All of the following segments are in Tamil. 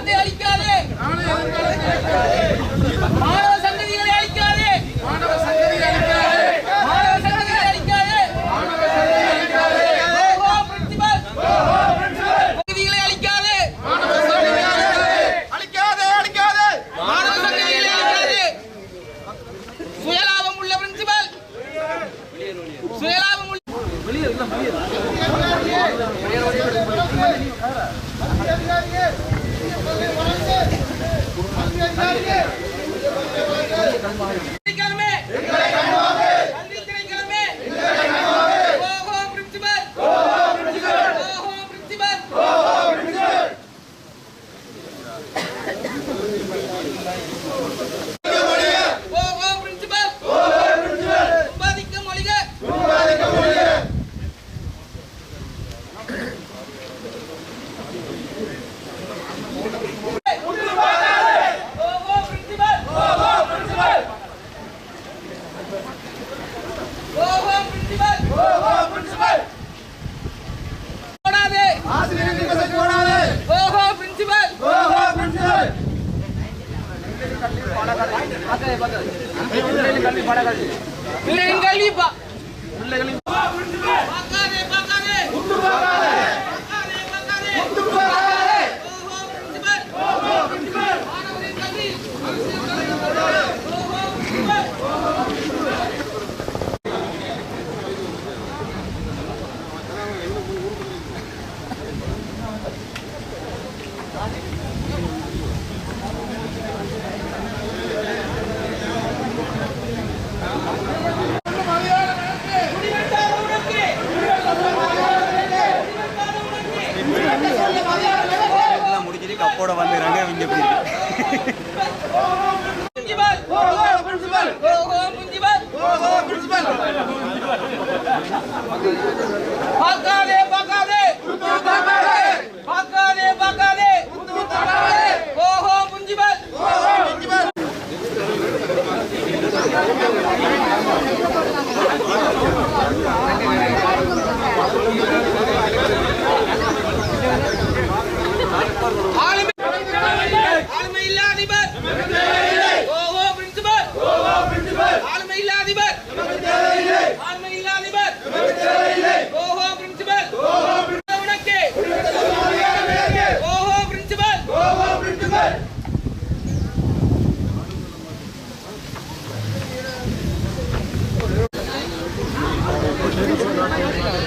அதிகாரத்தை அளிக்காதே Thank you. பிள்ளைகளின் கல்வி படகாது. பிள்ளைகளின் கல்வி பிள்ளைகளின் எல்லாம் முடிச்சிட்டு கப்போட வந்துடுறாங்க இங்க எப்படி பிரின்சிபல்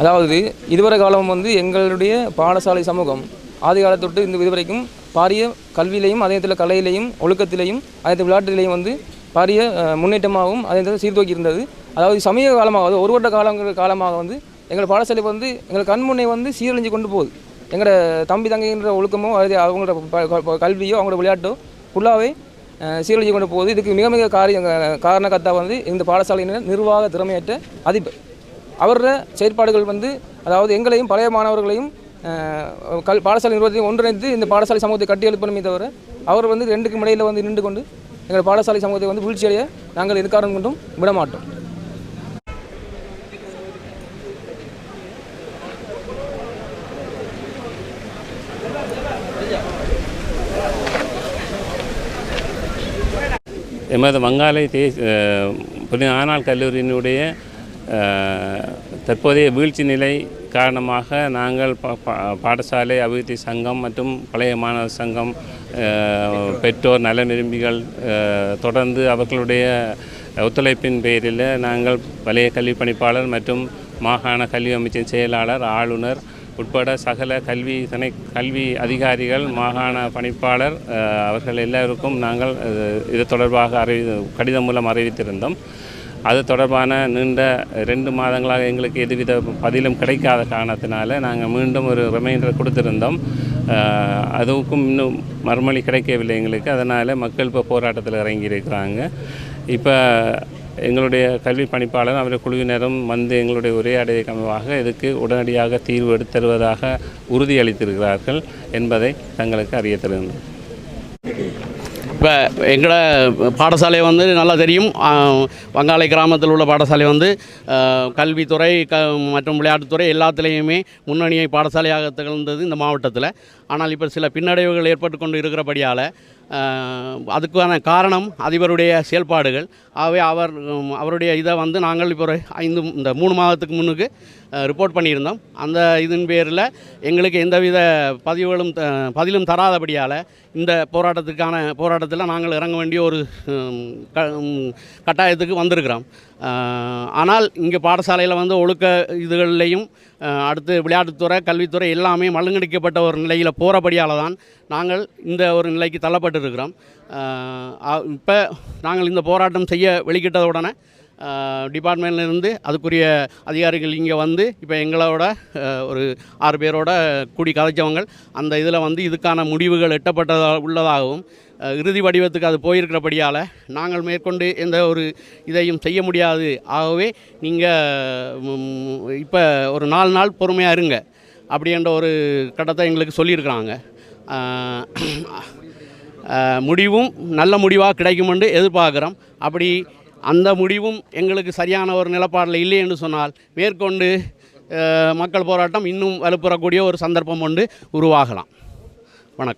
அதாவது இதுவரை காலம் வந்து எங்களுடைய பாடசாலை சமூகம் ஆதி காலத்தொட்டு இந்த இதுவரைக்கும் பாரிய கல்வியிலையும் அதே நேரத்தில் கலையிலையும் ஒழுக்கத்திலையும் அதே விளையாட்டிலையும் வந்து பாரிய முன்னேற்றமாகவும் அதே நேரத்தில் சீர்தூக்கி இருந்தது அதாவது சமீப காலமாக ஒரு வருட காலங்கள் காலமாக வந்து எங்கள் பாடசாலை வந்து எங்கள் கண்முன்னே வந்து சீரழிஞ்சு கொண்டு போகுது. எங்களோட தம்பி தங்கைன்ற ஒழுக்கமோ அது அவங்களோட கல்வியோ அவங்களோட விளையாட்டோ ஃபுல்லாகவே சீரழிஞ்சு கொண்டு போகுது. இதுக்கு மிக மிக காரிய காரணக்கர்த்தா வந்து இந்த பாடசாலையினர் நிர்வாக திறமையற்ற அதிபர். அவரோட செயற்பாடுகள் வந்து அதாவது எங்களையும் பழைய மாணவர்களையும் கல் பாடசாலை நிர்வாகத்தையும் ஒன்றிணைத்து இந்த பாடசாலை சமூகத்தை கட்டி எழுப்பணுமே தவிர அவர் வந்து ரெண்டுக்கும் இடையில் வந்து நின்று கொண்டு எங்கள் பாடசாலை சமூகத்தை வந்து வீழ்ச்சியடைய நாங்கள் எதிர்காரம் கொண்டும் விட மாட்டோம். எமது வங்காளை தேசிய புனித ஆனால் கல்லூரியினுடைய தற்போதைய வீழ்ச்சி நிலை காரணமாக நாங்கள் பா- பா- பாடசாலை அபிவிருத்தி சங்கம் மற்றும் பழைய மாணவர் சங்கம் பெற்றோர் நல விரும்பிகள் தொடர்ந்து அவர்களுடைய ஒத்துழைப்பின் பேரில் நாங்கள் பழைய கல்வி பணிப்பாளர் மற்றும் மாகாண கல்வி அமைச்சின் செயலாளர் ஆளுநர் உட்பட சகல கல்வி துணை கல்வி அதிகாரிகள் மாகாண பணிப்பாளர் அவர்கள் எல்லாருக்கும் நாங்கள் இது தொடர்பாக அறிவி கடிதம் மூலம் அறிவித்திருந்தோம். அது தொடர்பான நீண்ட ரெண்டு மாதங்களாக எங்களுக்கு எதுவித பதிலும் கிடைக்காத காரணத்தினால நாங்கள் மீண்டும் ஒரு ரிமைண்டர் கொடுத்துருந்தோம். அதுக்கும் இன்னும் மறுமொழி கிடைக்கவில்லை எங்களுக்கு. அதனால் மக்கள் இப்போ போராட்டத்தில் இறங்கி இருக்கிறாங்க இப்போ எங்களுடைய கல்வி பணிப்பாளர் அவருடைய குழுவினரும் வந்து எங்களுடைய உரையாடிய கமவாக இதுக்கு உடனடியாக தீர்வு எடுத்து தருவதாக உறுதியளித்திருக்கிறார்கள் என்பதை தங்களுக்கு அறிய தருகின்றோம் இப்போ எங்களோட பாடசாலை வந்து நல்லா தெரியும். வங்காளை கிராமத்தில் உள்ள பாடசாலை வந்து கல்வித்துறை க மற்றும் விளையாட்டுத்துறை எல்லாத்துலேயுமே முன்னணியை பாடசாலையாக திகழ்ந்தது இந்த மாவட்டத்தில். ஆனால் இப்போ சில பின்னடைவுகள் ஏற்பட்டு கொண்டு இருக்கிறபடியால் அதுக்கான காரணம் அதிபருடைய செயல்பாடுகள். ஆகவே அவர் அவருடைய இதை வந்து நாங்கள் இப்போ ஐந்து இந்த மூணு மாதத்துக்கு முன்னுக்கு ரிப்போர்ட் பண்ணியிருந்தோம். அந்த இதன் பேரில் எங்களுக்கு எந்தவித பதிவுகளும் த- பதிலும் தராதபடியால் இந்த போராட்டத்துக்கான போராட்டத்தில் நாங்கள் இறங்க வேண்டிய ஒரு க கட்டாயத்துக்கு வந்திருக்கிறோம். ஆனால் இங்கே பாடசாலையில் வந்து ஒழுக்க இதுகள்லையும் அடுத்து விளையாட்டுத்துறை கல்வித்துறை எல்லாமே மழுங்கடிக்கப்பட்ட ஒரு நிலையில் போகிறபடியால் தான் நாங்கள் இந்த ஒரு நிலைக்கு தள்ளப்பட்டிருக்கிறோம். இப்போ நாங்கள் இந்த போராட்டம் செய்ய வெளிக்கிட்டதுடனே டிபார்ட்மெண்ட்லேருந்து அதுக்குரிய அதிகாரிகள் இங்கே வந்து இப்போ எங்களோட ஒரு ஆறு பேரோட கூடி கதைச்சவங்க அந்த இதில் வந்து இதுக்கான முடிவுகள் எட்டப்பட்டதா உள்ளதாகவும் இறுதி வடிவத்துக்கு அது போயிருக்கிறபடியால் நாங்கள் மேற்கொண்டு எந்த ஒரு இதையும் செய்ய முடியாது. ஆகவே நீங்கள் இப்போ ஒரு நாலு நாள் பொறுமையாக இருங்க அப்படின்ற ஒரு கட்டத்தை எங்களுக்கு சொல்லியிருக்கிறாங்க. முடிவும் நல்ல முடிவாக கிடைக்கும் என்று எதிர்பார்க்குறோம். அப்படி அந்த முடிவும் எங்களுக்கு சரியான ஒரு நிலப்பாடில் இல்லை என்று சொன்னால் மேற்கொண்டு மக்கள் போராட்டம் இன்னும் வலுப்புறக்கூடிய ஒரு சந்தர்ப்பம் ஒன்று உருவாகலாம். வணக்கம்.